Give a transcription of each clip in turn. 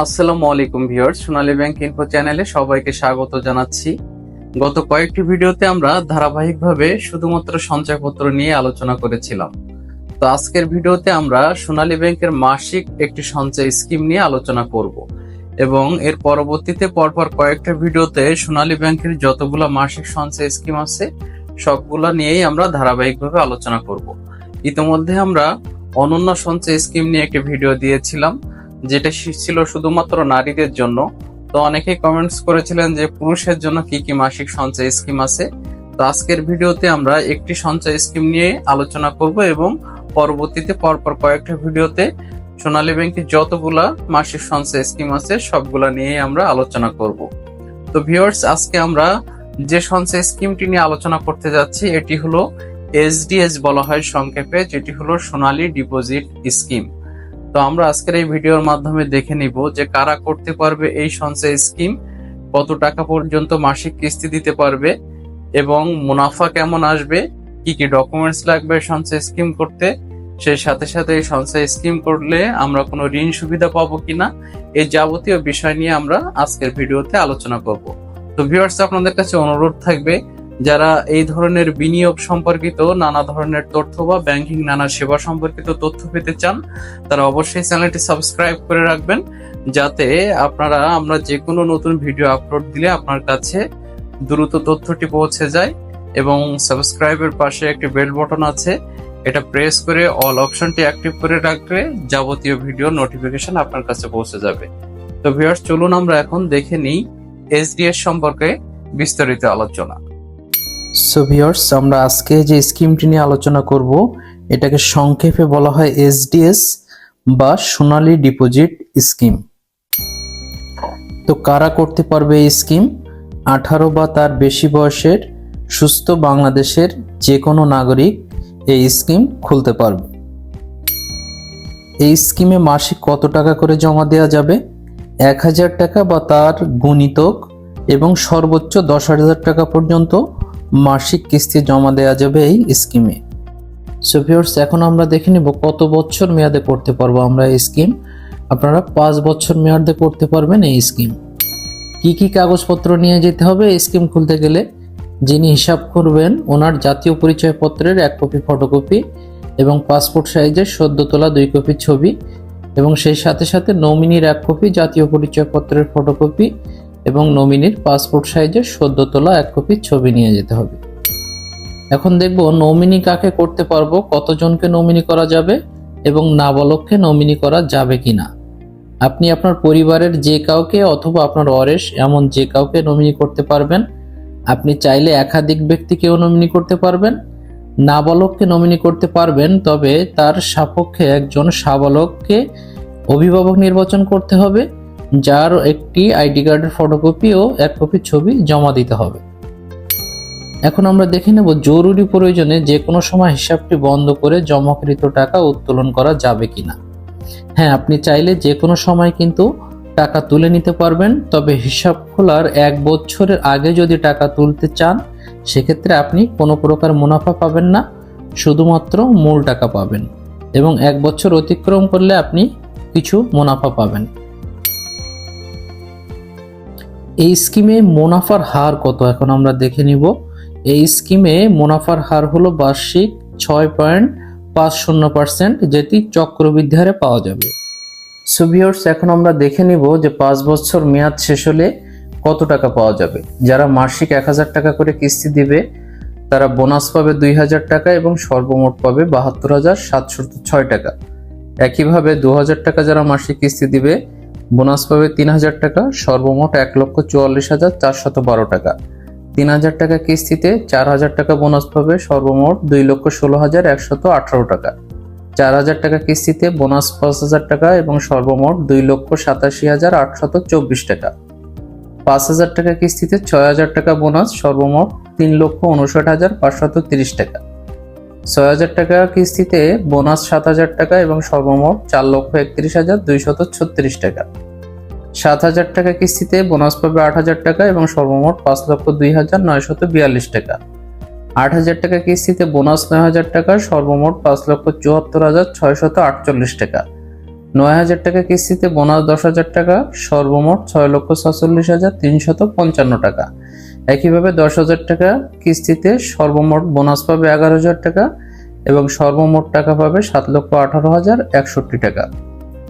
আসসালামু আলাইকুম ভিউয়ার্স, সোনালী bank info চ্যানেলে সবাইকে স্বাগত জানাচ্ছি। গত কয়েকটি ভিডিওতে আমরা ধারাবাহিকভাবে শুধুমাত্র সঞ্চয়পত্র নিয়ে আলোচনা করেছিলাম। তো আজকের ভিডিওতে আমরা সোনালী ব্যাংকের মাসিক একটি সঞ্চয় স্কিম নিয়ে আলোচনা করব এবং এর পরবর্তীতে পরপর কয়েকটা ভিডিওতে সোনালী ব্যাংকের যতগুলো মাসিক সঞ্চয় স্কিম আছে, সবগুলা নিয়েই আমরা ধারাবাহিকভাবে আলোচনা করব। ইতিমধ্যে আমরা অনন্য সঞ্চয় স্কিম নিয়ে একটি ভিডিও দিয়েছিলাম। যেটা ছিল শুধুমাত্র নারীদের জন্য। তো অনেকেই কমেন্টস করেছিলেন যে পুরুষের জন্য কি কি মাসিক সঞ্চয় স্কিম আছে। তো আজকের ভিডিওতে আমরা একটি সঞ্চয় স্কিম নিয়ে আলোচনা করব এবং পরবর্তীতে পরপর কয়েকটা ভিডিওতে সোনালী ব্যাংকের যতগুলা মাসিক সঞ্চয় স্কিম আছে, সবগুলা নিয়ে আমরা আলোচনা করব। তো ভিউয়ার্স আজকে আমরা যে সঞ্চয় স্কিমটি নিয়ে আলোচনা করতে যাচ্ছি, এটি হলো এসডিএস বলা হয় সংক্ষেপে, যেটি হলো সোনালী ডিপোজিট স্কিম তো আমরা আজকের এই ভিডিওর মাধ্যমে দেখে নিব যে কারা করতে পারবে এই সঞ্চয় স্কিম, কত টাকা পর্যন্ত মাসিক কিস্তি দিতে পারবে এবং মুনাফা কেমন আসবে, কি কি ডকুমেন্টস লাগবে সঞ্চয় স্কিম করতে, সেই সাথে সাথে এই সঞ্চয় স্কিম করলে আমরা কোনো ঋণ সুবিধা পাবো কিনা, এই যাবতীয় বিষয় নিয়ে আমরা আজকের ভিডিওতে আলোচনা করব। তো ভিউয়ার্স আপনাদের কাছে অনুরোধ থাকবে যারা এই ধরনের বিনিয়োগ সম্পর্কিত নানা ধরনের তথ্য বা ব্যাংকিং নানা সেবা সম্পর্কিত তথ্য পেতে চান, তারা অবশ্যই চ্যানেলটি সাবস্ক্রাইব করে রাখবেন, যাতে আপনারা, আমরা যে কোনো নতুন ভিডিও আপলোড দিলে আপনার কাছে দ্রুত তথ্যটি পৌঁছে যায় এবং সাবস্ক্রাইবের পাশে একটি বেল বটন আছে। এটা প্রেস করে অল অপশনটি অ্যাক্টিভ করে রাখলে যাবতীয় ভিডিও নোটিফিকেশন আপনার কাছে পৌঁছে যাবে। তো ভিউয়ার্স চলুন আমরা এখন দেখে নিই এসডিএস সম্পর্কে বিস্তারিত আলোচনা। সো ভিউয়ার্স আমরা আজকে যে স্কিমটি নিয়ে আলোচনা করব, এটাকে সংক্ষেপে বলা হয় এসডিএস বা সোনালী ডিপোজিট স্কিম। তো কারা করতে পারবে এই স্কিম? আঠারো বা তার বেশি বয়সের, সুস্থ বাংলাদেশের যে কোনো নাগরিক এই স্কিম খুলতে পারবে। এই স্কিমে মাসিক কত টাকা করে জমা দেওয়া যাবে? এক হাজার টাকা বা তার গুণিতক এবং সর্বোচ্চ দশ হাজার টাকা পর্যন্ত মাসিক কিস্তি জমা দেওয়া যাবে এই স্কিমে। সো ভিউয়ার্স এখন আমরা দেখে নিব কত বছর মেয়াদে করতে পারব আমরা এই স্কিম। আপনারা পাঁচ বছর মেয়াদে করতে পারবেন এই স্কিম। কি কি কাগজপত্র নিয়ে যেতে হবে এই স্কিম খুলতে গেলে? যিনি হিসাব করবেন, ওনার জাতীয় পরিচয়পত্রের এক কপি ফটোকপি এবং পাসপোর্ট সাইজের সদ্য তোলা দুই কপি ছবি এবং সেই সাথে সাথে নমিনির এক কপি জাতীয় পরিচয়পত্রের ফটোকপি এবং নমিনির পাসপোর্ট সাইজের সদ্য তোলা এক কপি ছবি নিয়ে যেতে হবে। এখন দেখব নমিনি কাকে করতে পারব, কতজনকে নমিনি করা যাবে এবং নাবালককে নমিনি করা যাবে কি না আপনি আপনার পরিবারের যে কাউকে অথবা আপনার অরেশ এমন যে কাউকে নমিনি করতে পারবেন, আপনি চাইলে একাধিক ব্যক্তিকেও নমিনি করতে পারবেন। নাবালককে নমিনি করতে পারবেন, তবে তার সাপক্ষে একজন সাবালককে অভিভাবক নির্বাচন করতে হবে। যার একটি আইডি কার্ডের ফটোকপি ও এক কপি ছবি জমা দিতে হবে। এখন আমরা দেখে নেব জরুরি প্রয়োজনে যে কোনো সময় হিসাবটি বন্ধ করে জমাকৃত টাকা উত্তোলন করা যাবে কিনা। হ্যাঁ আপনি চাইলে যে কোনো সময় কিন্তু টাকা তুলে নিতে পারবেন, তবে হিসাব খোলার এক বছরের আগে যদি টাকা তুলতে চান, সেক্ষেত্রে আপনি কোনো প্রকার মুনাফা পাবেন না, শুধুমাত্র মূল টাকা পাবেন এবং এক বছর অতিক্রম করলে আপনি কিছু মুনাফা পাবেন। এই স্কিমে মুনাফার হার কত? এখন আমরা দেখে নিব। এই স্কিমে মুনাফার হার হলো বার্ষিক ছয় পয়েন্ট পাঁচ শূন্য পার্সেন্ট, যেটি চক্রবৃদ্ধি হারে পাওয়া যাবে। সুভিয়র্স এখন আমরা দেখে নিব যে পাঁচ বছর মেয়াদ শেষ হলে কত টাকা পাওয়া যাবে। যারা মাসিক এক হাজার টাকা করে কিস্তি দিবে, তারা বোনাস পাবে দুই হাজার টাকা এবং সর্বমোট পাবে বাহাত্তর হাজার সাতশো ছয় টাকা। একইভাবে দু হাজার টাকা যারা মাসিক কিস্তি দিবে বোনাস পাবে তিন হাজার টাকা, সর্বমোট এক লক্ষ চুয়াল্লিশ হাজার চারশত বারো টাকা। তিন হাজার টাকা কিস্তিতে চার হাজার টাকা বোনাস পাবে, সর্বমোট দুই লক্ষ ষোলো হাজার একশত আঠারো টাকা। চার হাজার টাকা কিস্তিতে বোনাস পাঁচ হাজার টাকা এবং সর্বমোট দুই লক্ষ সাতাশি হাজার আটশত চব্বিশ টাকা। পাঁচ হাজার টাকা কিস্তিতে ছয় হাজার টাকা বোনাস, সর্বমোট তিন লক্ষ উনষাট হাজার পাঁচশত তিরিশ টাকা। ছয় হাজার টাকা কিস্তিতে, বোনাস সাত হাজার টাকা এবং সর্বমোট চার লক্ষ একত্রিশ হাজার দুইশত ছত্রিশ টাকা। সাত হাজার টাকা কিস্তিতে বোনাস পাবে আট হাজার টাকা এবং সর্বমোট পাঁচ লক্ষ দুই হাজার নয়শত বিয়াল্লিশ টাকা। আট হাজার টাকা কিস্তিতে বোনাস নয় হাজার টাকা, সর্বমোট পাঁচ লক্ষ চুয়াত্তর হাজার ছয়শত আটচল্লিশ টাকা। নয় হাজার টাকা কিস্তিতে বোনাস দশ হাজার টাকা, সর্বমোট ছয় লক্ষ সাতচল্লিশ হাজার তিনশত পঞ্চান্ন টাকা। একইভাবে দশ হাজার টাকা কিস্তিতে সর্বমোট বোনাস পাবে এগারো হাজার টাকা এবং সর্বমোট টাকা পাবে সাত লক্ষ আঠারো হাজার একষট্টি টাকা।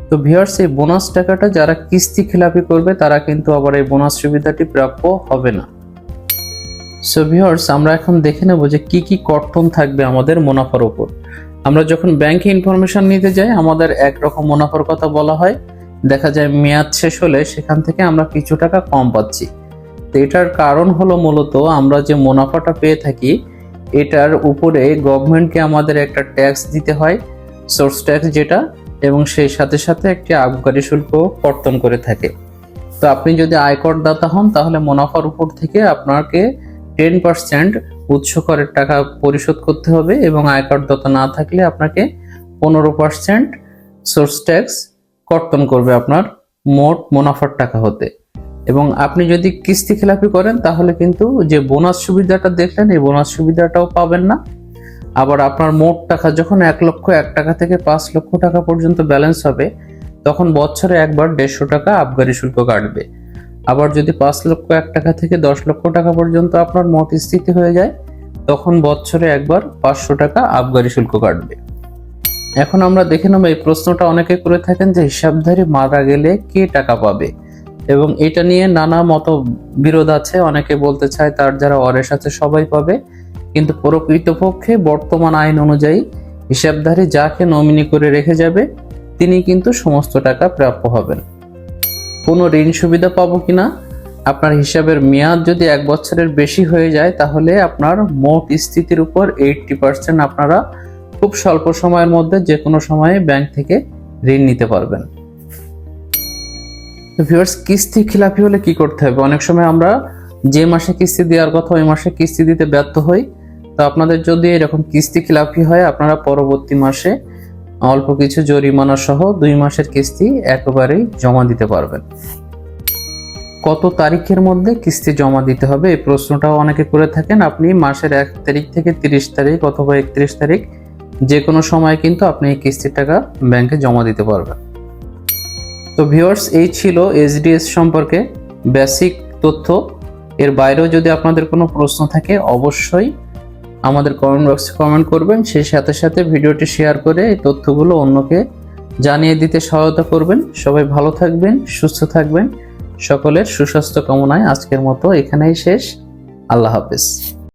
তো ভিউয়ার্স এই বোনাস টাকাটা যারা কিস্তি খেলাপি করবে, তারা কিন্তু আবার এই বোনাস সুবিধাটি প্রাপ্য হবে না। সো ভিউয়ার্স আমরা এখন দেখে নেব যে কি কি কর্তন থাকবে আমাদের মুনাফার উপর। আমরা যখন ব্যাংকে ইনফরমেশন নিতে যাই, আমাদের একরকম মুনাফার কথা বলা হয়। দেখা যায় মেয়াদ শেষ হলে সেখান থেকে আমরা কিছু টাকা কম পাচ্ছি। তো এটার কারণ হলো মূলত আমরা যে মুনাফাটা পেয়ে থাকি, এটার উপরে গভর্নমেন্টকে আমাদের একটা ট্যাক্স দিতে হয় সোর্স ট্যাক্স যেটা, এবং সেই সাথে সাথে একটি আবগারি শুল্ক কর্তন করে থাকে। তো আপনি যদি আয়কর দাতা হন, তাহলে মুনাফার উপর থেকে আপনাকে টেন পার্সেন্ট উৎস করের টাকা পরিশোধ করতে হবে, এবং আয়কর দাতা না থাকলে আপনাকে পনেরো পার্সেন্ট সোর্স ট্যাক্স কর্তন করবে আপনার মোট মুনাফার টাকা হতে। এবং আপনি যদি কিস্তি খেলাপি করেন, তাহলে কিন্তু যে বোনাস সুবিধাটা দেখলেন, এই বোনাস সুবিধাটাও পাবেন না। আবার আপনার মোট টাকা যখন এক লক্ষ, এক টাকা থেকে পাঁচ লক্ষ টাকা পর্যন্ত ব্যালেন্স হবে, তখন বছরে একবার দেড়শো টাকা আবগারি শুল্ক কাটবে। আবার যদি পাঁচ লক্ষ, এক টাকা থেকে দশ লক্ষ টাকা পর্যন্ত আপনার মোট স্থিতি হয়ে যায়, তখন বছরে একবার পাঁচশো টাকা আবগারি শুল্ক কাটবে। এখন আমরা দেখে নেব, এই প্রশ্নটা অনেকে করে থাকেন যে হিসাবধারী মারা গেলে কে টাকা পাবে? এবং এটা নিয়ে নানা মত বিরোধ আছে। অনেকে বলতে চায় তার যারা অরেস আছে সবাই পাবে। কিন্তু প্রকৃতপক্ষে বর্তমান আইন অনুযায়ী হিসাবধারী যাকে নমিনি করে রেখে যাবে, তিনি কিন্তু সমস্ত টাকা প্রাপ্য হবেন। কোনো ঋণ সুবিধা পাবো কিনা? আপনার হিসাবের মেয়াদ যদি এক বছরের বেশি হয়ে যায়, তাহলে আপনার মোট স্থিতির উপর এইটটি পার্সেন্ট আপনারা খুব স্বল্প সময়ের মধ্যে যে কোনো সময়ে ব্যাংক থেকে ঋণ নিতে পারবেন। ভিউয়ার্স কিস্তি খিলাপি হলে কি করতে হবে? অনেক সময় আমরা যে মাসে কিস্তি দেওয়ার কথা ওই মাসে কিস্তি দিতে ব্যর্থ হই। তো আপনাদের যদি এরকম কিস্তি খিলাপি হয়, আপনারা পরবর্তী মাসে অল্প কিছু জরিমানা সহ দুই মাসের কিস্তি একেবারেই জমা দিতে পারবেন। কত তারিখের মধ্যে কিস্তি জমা দিতে হবে? এই প্রশ্নটাও অনেকে করে থাকেন। আপনি মাসের এক তারিখ থেকে তিরিশ তারিখ অথবা একত্রিশ তারিখ যে কোনো সময় কিন্তু আপনি এই কিস্তির টাকা ব্যাংকে জমা দিতে পারবেন। তো ভিউয়ার্স এই ছিল এইচডিএস সম্পর্কে বেসিক তথ্য। এর বাইরেও যদি আপনাদের কোনো প্রশ্ন থাকে, অবশ্যই আমাদের কমেন্ট বক্সে কমেন্ট করবেন। সেই সাথে সাথে ভিডিওটি শেয়ার করে এই তথ্যগুলো অন্যকে জানিয়ে দিতে সহায়তা করবেন। সবাই ভালো থাকবেন, সুস্থ থাকবেন। সকলের সুস্বাস্থ্য কামনায় আজকের মতো এখানেই শেষ। আল্লাহ হাফেজ।